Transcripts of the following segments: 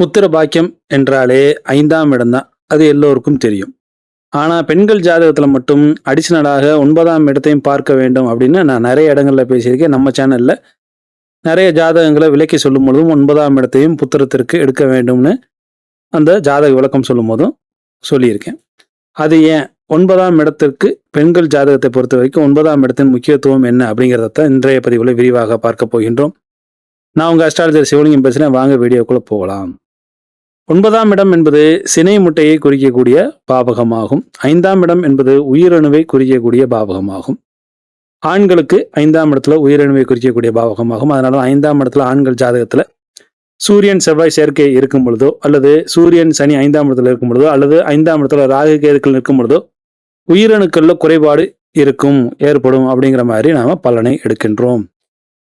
புத்திர பாக்கியம் என்றாலே ஐந்தாம் இடம்தான் அது எல்லோருக்கும் தெரியும். ஆனால் பெண்கள் ஜாதகத்தில் மட்டும் அடிஷ்னலாக ஒன்பதாம் இடத்தையும் பார்க்க வேண்டும் அப்படின்னு நான் நிறைய இடங்களில் பேசியிருக்கேன். நம்ம சேனலில் நிறைய ஜாதகங்களை விலக்கி சொல்லும் பொழுதும் ஒன்பதாம் இடத்தையும் புத்திரத்திற்கு எடுக்க வேண்டும்னு அந்த ஜாதக விளக்கம் சொல்லும் போதும் சொல்லியிருக்கேன். அது ஏன்? ஒன்பதாம் இடத்திற்கு பெண்கள் ஜாதகத்தை பொறுத்த வரைக்கும் ஒன்பதாம் இடத்தின் முக்கியத்துவம் என்ன அப்படிங்கிறத இன்றைய பதிவில் விரிவாக பார்க்க போகின்றோம். நான் உங்கள் அஸ்ட்ராலஜர் சிவலிங்கம் பேசுகிறேன் வாங்க வீடியோக்குள்ளே போகலாம். ஒன்பதாம் இடம் என்பது சினை முட்டையை குறிக்கக்கூடிய பாவகமாகும். ஐந்தாம் இடம் என்பது உயிரணுவை குறிக்கக்கூடிய பாவகமாகும். ஆண்களுக்கு ஐந்தாம் இடத்துல உயிரணுவை குறிக்கக்கூடிய பாவகமாகும். அதனால ஐந்தாம் இடத்துல ஆண்கள் ஜாதகத்தில் சூரியன் செவ்வாய் சேர்க்கை இருக்கும் பொழுதோ அல்லது சூரியன் சனி ஐந்தாம் இடத்துல இருக்கும் பொழுதோ அல்லது ஐந்தாம் இடத்துல ராகு கேதுக்கள் இருக்கும் பொழுதோ உயிரணுக்களில் குறைபாடு இருக்கும் ஏற்படும் அப்படிங்கிற மாதிரி நாம் பலனை எடுக்கின்றோம்.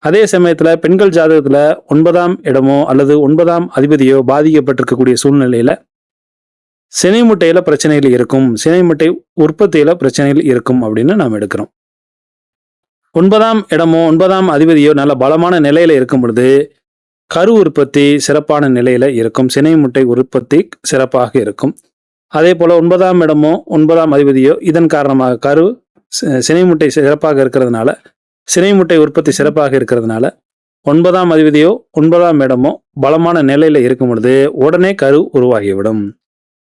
அதே சமயத்தில் பெண்கள் ஜாதகத்தில் ஒன்பதாம் இடமோ அல்லது ஒன்பதாம் அதிபதியோ பாதிக்கப்பட்டிருக்கக்கூடிய சூழ்நிலையில் சினை முட்டையில் பிரச்சனைகள் இருக்கும். சினை முட்டை உற்பத்தியில் பிரச்சனைகள் இருக்கும் அப்படின்னு நாம் எடுக்கிறோம். ஒன்பதாம் இடமோ ஒன்பதாம் அதிபதியோ நல்ல பலமான நிலையில் இருக்கும் பொழுது கரு உற்பத்தி சிறப்பான நிலையில் இருக்கும். சினை முட்டை உற்பத்தி சிறப்பாக இருக்கும். அதே போல் ஒன்பதாம் இடமோ ஒன்பதாம் அதிபதியோ இதன் காரணமாக கரு சினை முட்டை சிறப்பாக இருக்கிறதுனால சினை முட்டை உற்பத்தி சிறப்பாக இருக்கிறதுனால ஒன்பதாம் அதிபதியோ ஒன்பதாம் இடமோ பலமான நிலையில் இருக்கும் பொழுது உடனே கரு உருவாகிவிடும்.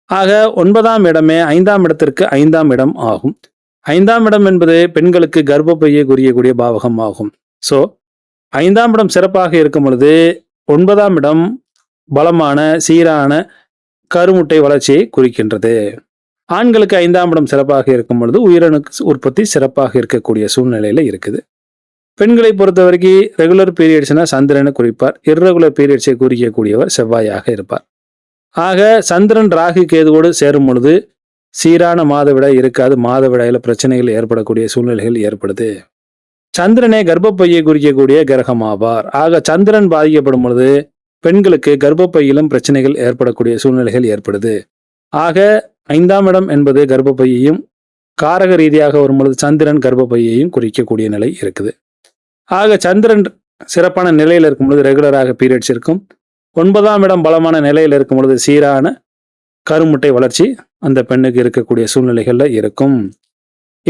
ஆக ஒன்பதாம் இடமே ஐந்தாம் இடத்திற்கு ஐந்தாம் இடம் ஆகும். ஐந்தாம் இடம் என்பது பெண்களுக்கு கர்ப்பப்பையை குறியக்கூடிய பாவகம் ஆகும். ஸோ ஐந்தாம் இடம் சிறப்பாக இருக்கும் பொழுது ஒன்பதாம் இடம் பலமான சீரான கருமுட்டை வளர்ச்சியை குறிக்கின்றது. ஆண்களுக்கு ஐந்தாம் இடம் சிறப்பாக இருக்கும் பொழுது உயிரணு உற்பத்தி சிறப்பாக இருக்கக்கூடிய சூழ்நிலையில் இருக்குது. பெண்களை பொறுத்த வரைக்கும் ரெகுலர் பீரியட்ஸ்னா சந்திரனை குறிப்பார். இர்ரெகுலர் பீரியட்ஸை குறிக்கக்கூடியவர் செவ்வாயாக இருப்பார். ஆக சந்திரன் ராகு கேதுவோடு சேரும் பொழுது சீரான மாதவிடாய் இருக்காது. மாதவிடாயில் பிரச்சனைகள் ஏற்படக்கூடிய சூழ்நிலைகள் ஏற்படுது. சந்திரனே கர்ப்பப்பையை குறிக்கக்கூடிய கிரகம் ஆவார் ஆக சந்திரன் பாதிக்கப்படும் பொழுது பெண்களுக்கு கர்ப்பப்பையிலும் பிரச்சனைகள் ஏற்படக்கூடிய சூழ்நிலைகள் ஏற்படுது. ஆக ஐந்தாம் இடம் என்பது கர்ப்பப்பையையும் காரக ரீதியாக வரும் பொழுது சந்திரன் கர்ப்பப்பையையும் குறிக்கக்கூடிய நிலை இருக்குது. ஆக சந்திரன் சிறப்பான நிலையில் இருக்கும் பொழுது ரெகுலராக பீரியட்ஸ் இருக்கும். ஒன்பதாம் இடம் பலமான நிலையில் இருக்கும் பொழுது சீரான கருமுட்டை வளர்ச்சி அந்த பெண்ணுக்கு இருக்கக்கூடிய சூழ்நிலைகளில் இருக்கும்.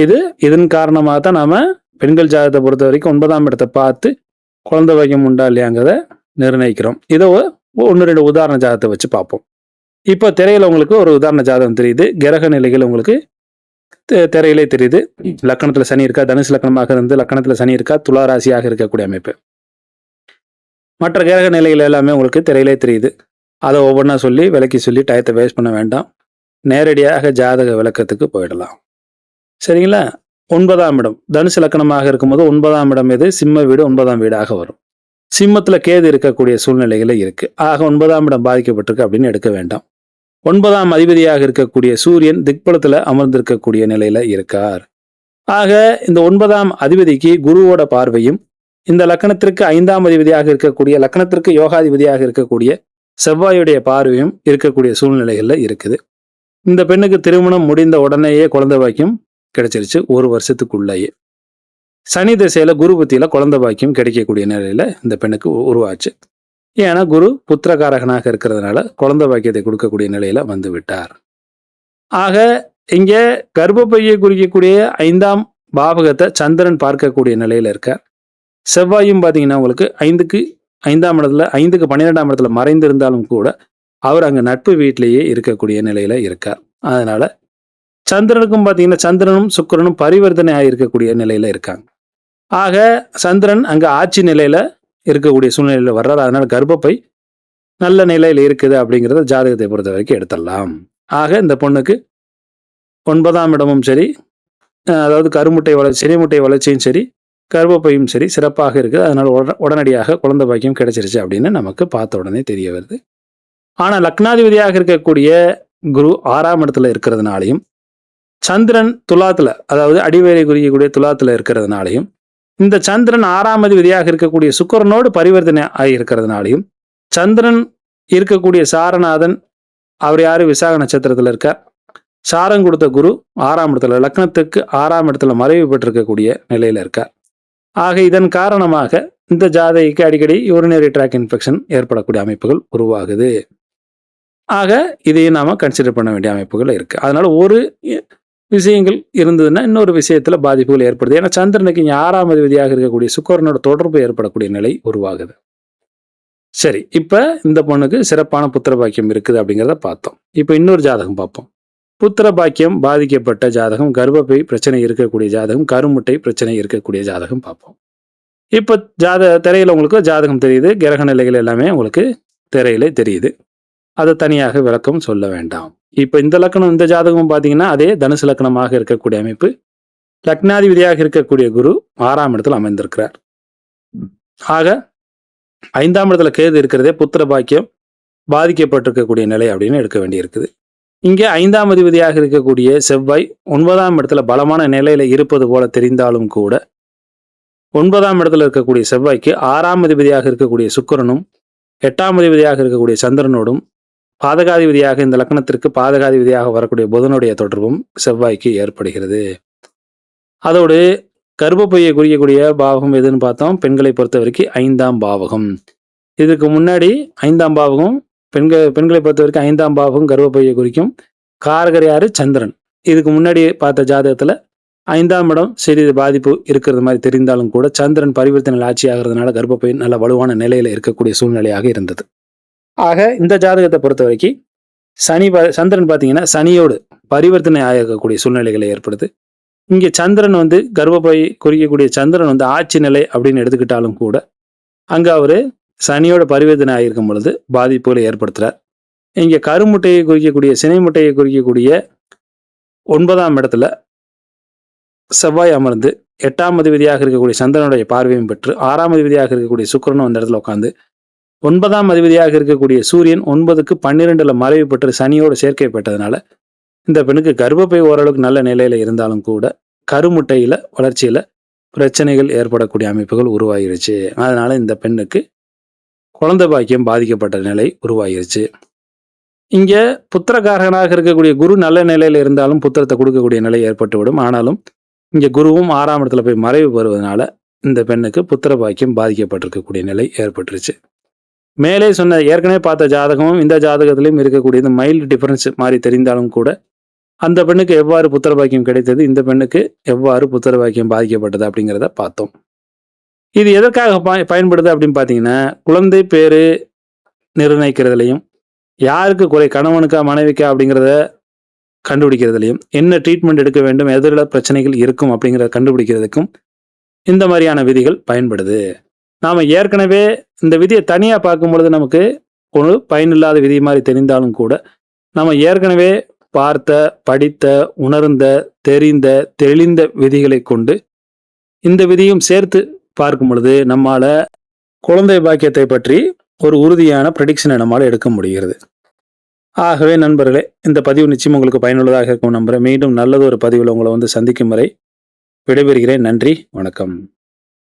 இது இதன் காரணமாக தான் நாம் பெண்கள் ஜாதகத்தை பொறுத்த வரைக்கும் ஒன்பதாம் இடத்தை பார்த்து குழந்தை வைக்கம் உண்டா இல்லையாங்கிறத நிர்ணயிக்கிறோம். இதை ஒன்று ரெண்டு உதாரண ஜாதகத்தை வச்சு பார்ப்போம். இப்போ திரையில் உங்களுக்கு ஒரு உதாரண ஜாதகம் தெரியுது. கிரக நிலைகள் உங்களுக்கு திரையிலே தெரியுது. லக்கணத்தில் சனி இருக்கா தனுசு லக்கணமாக இருந்து லக்கணத்தில் சனி இருக்கா துலா ராசியாக இருக்கக்கூடிய அமைப்பு. மற்ற கிரக நிலைகள் எல்லாமே உங்களுக்கு திரையிலே தெரியுது. அதை ஒவ்வொன்றா சொல்லி விளக்கி சொல்லி டயத்தை வேஸ்ட் பண்ண வேண்டாம். நேரடியாக ஜாதக விளக்கத்துக்கு போயிடலாம். சரிங்களா? ஒன்பதாம் இடம். தனுசு லக்கணமாக இருக்கும்போது ஒன்பதாம் இடம் எது? சிம்ம வீடு ஒன்பதாம் வீடாக வரும். சிம்மத்தில் கேது இருக்கக்கூடிய சூழ்நிலைகளே இருக்கு. ஆக ஒன்பதாம் இடம் பாதிக்கப்பட்டிருக்கு அப்படின்னு எடுக்க வேண்டாம். ஒன்பதாம் அதிபதியாக இருக்கக்கூடிய சூரியன் திக்பலத்தில் அமர்ந்திருக்கக்கூடிய நிலையில இருக்கார். ஆக இந்த ஒன்பதாம் அதிபதிக்கு குருவோட பார்வையும் இந்த லக்கணத்திற்கு ஐந்தாம் அதிபதியாக இருக்கக்கூடிய லக்கணத்திற்கு யோகாதிபதியாக இருக்கக்கூடிய செவ்வாயுடைய பார்வையும் இருக்கக்கூடிய சூழ்நிலைகளில் இருக்குது. இந்த பெண்ணுக்கு திருமணம் முடிந்த உடனேயே குழந்தை பாக்கியம் கிடைச்சிருச்சு ஒரு வருஷத்துக்குள்ளேயே. சனி திசையில குரு புத்தியில குழந்தை பாக்கியம் கிடைக்கக்கூடிய நிலையில இந்த பெண்ணுக்கு உ- உருவாச்சு. ஏன்னா குரு புத்திரகாரகனாக இருக்கிறதுனால குழந்தை பாக்கியத்தை கொடுக்கக்கூடிய நிலையில வந்து விட்டார். ஆக இங்கே கர்ப்பப்பையை குறிக்கக்கூடிய ஐந்தாம் பாவகத்தை சந்திரன் பார்க்கக்கூடிய நிலையில இருக்கார். செவ்வாயும் பார்த்தீங்கன்னா உங்களுக்கு ஐந்துக்கு ஐந்தாம் இடத்துல ஐந்துக்கு பன்னிரெண்டாம் இடத்துல மறைந்திருந்தாலும் கூட அவர் அங்கே நட்பு வீட்டிலேயே இருக்கக்கூடிய நிலையில இருக்கார். அதனால சந்திரனுக்கும் பார்த்தீங்கன்னா சந்திரனும் சுக்கிரனும் பரிவர்த்தனை ஆகியிருக்கக்கூடிய நிலையில இருக்காங்க. ஆக சந்திரன் அங்கே ஆட்சி நிலையில இருக்கக்கூடிய சூழ்நிலையில் வர்றாரு. அதனால் கர்ப்பப்பை நல்ல நிலையில் இருக்குது அப்படிங்கிறத ஜாதகத்தை பொறுத்த வரைக்கும் எடுத்துடலாம். ஆக இந்த பொண்ணுக்கு ஒன்பதாம் இடமும் சரி அதாவது கருமுட்டை வளர்ச்சி சிறைமுட்டை வளர்ச்சியும் சரி கர்ப்பப்பையும் சரி சிறப்பாக இருக்குது. அதனால் உட- உடனடியாக குழந்தை பாக்கியம் கிடைச்சிருச்சு அப்படின்னு நமக்கு பார்த்த உடனே தெரிய வருது. ஆனால் லக்னாதிபதியாக இருக்கக்கூடிய குரு ஆறாம் இடத்துல இருக்கிறதுனாலையும் சந்திரன் துலாத்தில் அதாவது அடிவேரை குறிக்கக்கூடிய துலாத்தில் இருக்கிறதுனாலையும் இந்த சந்திரன் ஆறாம் அதிபதியாக இருக்கக்கூடிய சுக்கரனோடு பரிவர்த்தனை ஆகியிருக்கிறதுனாலையும் சந்திரன் இருக்கக்கூடிய சாரநாதன் அவர் யாரு? விசாக நட்சத்திரத்தில் இருக்கார். சாரம் கொடுத்த குரு ஆறாம் இடத்துல லக்னத்துக்கு ஆறாம் இடத்துல மறைவு பெற்றிருக்கக்கூடிய நிலையில் இருக்கார். ஆக இதன் காரணமாக இந்த ஜாதகிக்கு அடிக்கடி யூரினரி ட்ராக் இன்ஃபெக்ஷன் ஏற்படக்கூடிய அமைப்புகள் உருவாகுது. ஆக இதையும் நாம் கன்சிடர் பண்ண வேண்டிய அமைப்புகள் இருக்குது அதனால் ஒரு விஷயங்கள் இருந்ததுன்னா இன்னொரு விஷயத்துல பாதிப்புகள் ஏற்படுது. ஏன்னா சந்திரனுக்கு இங்கே ஆறாம் அதிபதியாக இருக்கக்கூடிய சுக்கரனோட தொடர்பு ஏற்படக்கூடிய நிலை உருவாகுது. சரி இப்போ இந்த பொண்ணுக்கு சிறப்பான புத்திர பாக்கியம் இருக்குது அப்படிங்கிறத பார்த்தோம். இப்போ இன்னொரு ஜாதகம் பார்ப்போம். புத்திர பாக்கியம் பாதிக்கப்பட்ட ஜாதகம் கர்ப்பப்பை பிரச்சனை இருக்கக்கூடிய ஜாதகம் கருமுட்டை பிரச்சனை இருக்கக்கூடிய ஜாதகம் பார்ப்போம். இப்போ ஜாத திரையில் உங்களுக்கு ஜாதகம் தெரியுது கிரக நிலைகள் எல்லாமே உங்களுக்கு திரையில தெரியுது. அதை தனியாக விளக்கம் சொல்ல வேண்டாம். இப்போ இந்த லக்கணம் இந்த ஜாதகம் பார்த்தீங்கன்னா அதே தனுசு லக்கணமாக இருக்கக்கூடிய அமைப்பு. லக்னாதிபதியாக இருக்கக்கூடிய குரு ஆறாம் இடத்தில் அமைந்திருக்கிறார் ஆக ஐந்தாம் இடத்துல கேது இருக்கிறதே புத்திர பாக்கியம் பாதிக்கப்பட்டிருக்கக்கூடிய நிலை அப்படின்னு எடுக்க வேண்டியிருக்குது. இங்கே ஐந்தாம் அதிபதியாக இருக்கக்கூடிய செவ்வாய் ஒன்பதாம் இடத்துல பலமான நிலையில இருப்பது போல தெரிந்தாலும் கூட ஒன்பதாம் இடத்துல இருக்கக்கூடிய செவ்வாய்க்கு ஆறாம் அதிபதியாக இருக்கக்கூடிய சுக்கரனும் எட்டாம் அதிபதியாக இருக்கக்கூடிய சந்திரனோடும் பாதகாதிபதியாக இந்த லக்னத்திற்கு பாதகாதிபதியாக வரக்கூடிய புதனுடைய தொடர்பும் செவ்வாய்க்கு ஏற்படுகிறது. அதோடு கர்ப்பப்பையை குறிக்கக்கூடிய பாவகம் எதுன்னு பார்த்தோம். பெண்களை பொறுத்த வரைக்கும் ஐந்தாம் பாவகம். இதுக்கு முன்னாடி ஐந்தாம் பாவகம் பெண்கள் பெண்களை பொறுத்த வரைக்கும் ஐந்தாம் பாவகம் கர்ப்பப்பையை குறிக்கும். காரகர் யாரு சந்திரன். இதுக்கு முன்னாடி பார்த்த ஜாதகத்துல ஐந்தாம் இடம் சிறிது பாதிப்பு இருக்கிறது மாதிரி தெரிந்தாலும் கூட சந்திரன் பரிவர்த்தனை ஆட்சி ஆகிறதுனால கர்ப்பப்பை நல்ல வலுவான நிலையில இருக்கக்கூடிய சூழ்நிலையாக இருந்தது. ஆக இந்த ஜாதகத்தை பொறுத்த வரைக்கும் சனி ப சந்திரன் பார்த்தீங்கன்னா சனியோடு பரிவர்த்தனை ஆகக்கூடிய சூழ்நிலைகளை ஏற்படுது. இங்கே சந்திரன் வந்து கர்ப்பப்பை குறிக்கக்கூடிய சந்திரன் வந்து ஆட்சி நிலை அப்படின்னு எடுத்துக்கிட்டாலும் கூட அங்கே அவர் சனியோட பரிவர்த்தனை ஆகியிருக்கும் பொழுது பாதிப்புகளை ஏற்படுத்துகிறார் இங்கே கருமுட்டையை குறிக்கக்கூடிய சினை முட்டையை குறிக்கக்கூடிய ஒன்பதாம் இடத்துல செவ்வாய் அமர்ந்து எட்டாம் அதிபதியாக இருக்கக்கூடிய சந்திரனுடைய பார்வையும் பெற்று ஆறாம் அதிபதியாக இருக்கக்கூடிய சுக்கிரனும் அந்த இடத்துல உட்காந்து ஒன்பதாம் அதிபதியாக இருக்கக்கூடிய சூரியன் ஒன்பதுக்கு பன்னிரெண்டுல மறைவு பெற்று சனியோடு சேர்க்கை பெற்றதுனால இந்த பெண்ணுக்கு கர்ப்பப்பை ஓரளவுக்கு நல்ல நிலையில இருந்தாலும் கூட கருமுட்டையில வளர்ச்சியில பிரச்சனைகள் ஏற்படக்கூடிய அமைப்புகள் உருவாகிருச்சு. அதனால இந்த பெண்ணுக்கு குழந்தை பாக்கியம் பாதிக்கப்பட்ட நிலை உருவாகிருச்சு. இங்கே புத்திரகாரகனாக இருக்கக்கூடிய குரு நல்ல நிலையில் இருந்தாலும் புத்திரத்தை கொடுக்கக்கூடிய நிலை ஏற்பட்டுவிடும். ஆனாலும் இங்கே குருவும் ஆறாம் இடத்துல போய் மறைவு பெறுவதனால இந்த பெண்ணுக்கு புத்திர பாக்கியம் பாதிக்கப்பட்டிருக்கக்கூடிய நிலை ஏற்பட்டுருச்சு. மேலே சொன்ன ஏற்கனவே பார்த்த ஜாதகமும் இந்த ஜாதகத்திலையும் இருக்கக்கூடியது மைல்டு டிஃபரன்ஸ் மாதிரி தெரிந்தாலும் கூட அந்த பெண்ணுக்கு எவ்வாறு புத்திர பாக்கியம் கிடைத்தது இந்த பெண்ணுக்கு எவ்வாறு புத்திர பாக்கியம் பாதிக்கப்பட்டது அப்படிங்கிறத பார்த்தோம். இது எதற்காக பயன்படுது அப்படின்னு பார்த்தீங்கன்னா குழந்தை பேரு நிர்ணயிக்கிறதுலையும் யாருக்கு குறை கணவனுக்கா மனைவிக்கா அப்படிங்கிறத கண்டுபிடிக்கிறதுலையும் என்ன ட்ரீட்மெண்ட் எடுக்க வேண்டும் எதிரில் பிரச்சனைகள் இருக்கும் அப்படிங்கிறத கண்டுபிடிக்கிறதுக்கும் இந்த மாதிரியான விதிகள் பயன்படுது. நாம் ஏற்கனவே இந்த விதியை தனியாக பார்க்கும் பொழுது நமக்கு ஒரு பயனில்லாத விதி மாதிரி தெரிந்தாலும் கூட நம்ம ஏற்கனவே பார்த்த படித்த உணர்ந்த தெரிந்த தெளிந்த விதிகளை கொண்டு இந்த விதியும் சேர்த்து பார்க்கும் பொழுது நம்மால் குழந்தை பாக்கியத்தை பற்றி ஒரு உறுதியான ப்ரடிக்ஷனை நம்மால் எடுக்க முடிகிறது. ஆகவே நண்பர்களே இந்த பதிவு நிச்சயம் உங்களுக்கு பயனுள்ளதாக இருக்கும் நம்புகிறேன் மீண்டும் நல்லது ஒரு பதிவில் உங்களை வந்து சந்திக்கும் வரை விடைபெறுகிறேன். நன்றி வணக்கம்.